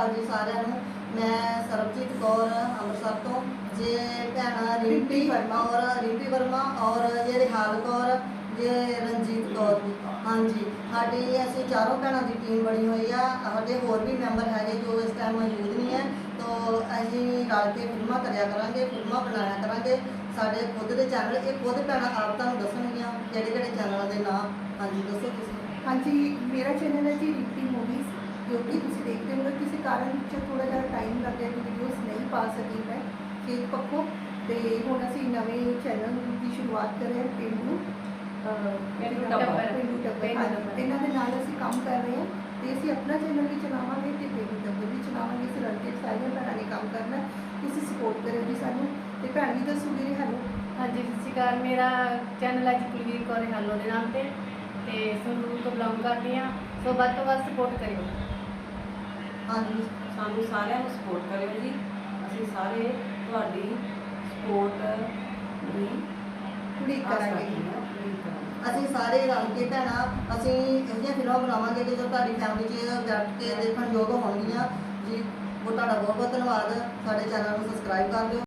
ਅਕਾਲ ਜੀ ਸਾਰਿਆਂ ਨੂੰ। ਮੈਂ ਸਰਬਜੀਤ ਕੌਰ ਅੰਮ੍ਰਿਤਸਰ ਤੋਂ ਜੇ ਭੈਣਾ ਰਿੰਪੀ ਵਰਮਾ ਔਰ ਰਿੰਪੀ ਵਰਮਾ ਔਰ ਜੇ ਰਿਹਾਲ ਕੌਰ ਜੇ ਰਣਜੀਤ ਕੌਰ। ਜੀ ਹਾਂਜੀ ਸਾਡੀ ਅਸੀਂ ਚਾਰੋਂ ਭੈਣਾਂ ਦੀ ਟੀਮ ਬਣੀ ਹੋਈ ਆ। ਸਾਡੇ ਹੋਰ ਵੀ ਮੈਂਬਰ ਹੈਗੇ ਜੋ ਇਸ ਟਾਈਮ ਮੌਜੂਦ ਨਹੀਂ ਹੈ। ਤੋਂ ਅਸੀਂ ਰਲ ਕੇ ਫਿਲਮਾਂ ਕਰਿਆ ਕਰਾਂਗੇ ਫਿਲਮਾਂ ਬਣਾਇਆ ਕਰਾਂਗੇ। ਸਾਡੇ ਖੁਦ ਦੇ ਚੈਨਲ ਇਹ ਖੁਦ ਭੈਣਾਂ ਆਪ ਤੁਹਾਨੂੰ ਦੱਸਣਗੀਆਂ ਕਿਹੜੇ ਕਿਹੜੇ ਚੈਨਲਾਂ ਦੇ ਨਾਮ ਹਾਂਜੀ ਦੱਸੋ ਤੁਸੀਂ। ਹਾਂਜੀ ਮੇਰਾ ਚੈਨਲ ਹੈ ਜੀ ਰਿਪੀ ਮੂਵੀਜ਼ ਜੋ ਕਿ ਤੁਸੀਂ ਦੇਖਦੇ ਹੋ। ਕਾਰਨ ਵਿੱਚ ਥੋੜਾ ਜਿਹਾ ਟਾਈਮ ਲੱਗ ਗਿਆ ਕਿ ਵੀਡੀਓਜ਼ ਨਹੀਂ ਪਾ ਸਕੀ ਮੈਂ। ਖੇਤ ਪੱਖੋਂ ਤੇ ਹੁਣ ਅਸੀਂ ਨਵੇਂ ਚੈਨਲ ਦੀ ਸ਼ੁਰੂਆਤ ਕਰ ਰਹੇ ਹਾਂ ਪਿੰਡੂ ਪੇਂਡੂ ਟੱਬਰ। ਪਿੰਡੂ ਟੱਬਰ ਹਾਂਜੀ। ਇਹਨਾਂ ਦੇ ਨਾਲ ਅਸੀਂ ਕੰਮ ਕਰ ਰਹੇ ਹਾਂ ਤੇ ਅਸੀਂ ਆਪਣਾ ਚੈਨਲ ਵੀ ਚਲਾਵਾਂਗੇ ਤੇ ਪਿੰਡੂ ਟੱਬਰ ਵੀ ਚਲਾਵਾਂਗੇ। ਅਸੀਂ ਰਲ ਕੇ ਸਾਰੀਆਂ ਭੈਣਾਂ ਨੇ ਕੰਮ ਕਰਨਾ ਹੈ। ਤੁਸੀਂ ਸਪੋਰਟ ਕਰਿਓ ਜੀ ਸਾਨੂੰ। ਤੇ ਭੈਣ ਵੀ ਦੱਸੂਗੀ ਜੀ ਹੈਲੋ ਹਾਂਜੀ ਸਤਿ ਸ਼੍ਰੀ ਅਕਾਲ। ਮੇਰਾ ਚੈਨਲ ਹੈ ਜੀ ਕੁਲਵੀਰ ਕੌਰ ਹਾਲੋ ਦੇ ਨਾਮ ਤੇ। ਤੇ ਸੰਗਰੂਰ ਤੋਂ ਬਿਲੋਂਗ ਕਰਦੀ ਹਾਂ। ਸੋ ਵੱਧ ਤੋਂ ਵੱਧ ਸਪੋਰਟ ਕਰਿਓ। ਹਾਂਜੀ। ਸਾਨੂੰ ਸਾਰਿਆਂ ਨੂੰ ਸਪੋਰਟ ਕਰਿਓ ਜੀ। ਅਸੀਂ ਸਾਰੇ ਤੁਹਾਡੀ ਸਪੋਰਟ ਦੀ ਉਡੀਕ ਕਰਾਂਗੇ। ਅਸੀਂ ਸਾਰੇ ਰਲ ਕੇ ਭੈਣਾਂ ਅਸੀਂ ਇਹੋ ਜਿਹੀਆਂ ਫਿਲਮਾਂ ਬਣਾਵਾਂਗੇ ਕਿ ਜੋ ਤੁਹਾਡੀ ਫੈਮਿਲੀ 'ਚ ਬੈਠ ਕੇ ਦੇਖਣ ਯੋਗ ਹੋਣਗੀਆਂ। ਜੀ ਉਹ ਤੁਹਾਡਾ ਬਹੁਤ ਬਹੁਤ ਧੰਨਵਾਦ। ਸਾਡੇ ਚੈਨਲ ਨੂੰ ਸਬਸਕ੍ਰਾਈਬ ਕਰ ਦਿਓ।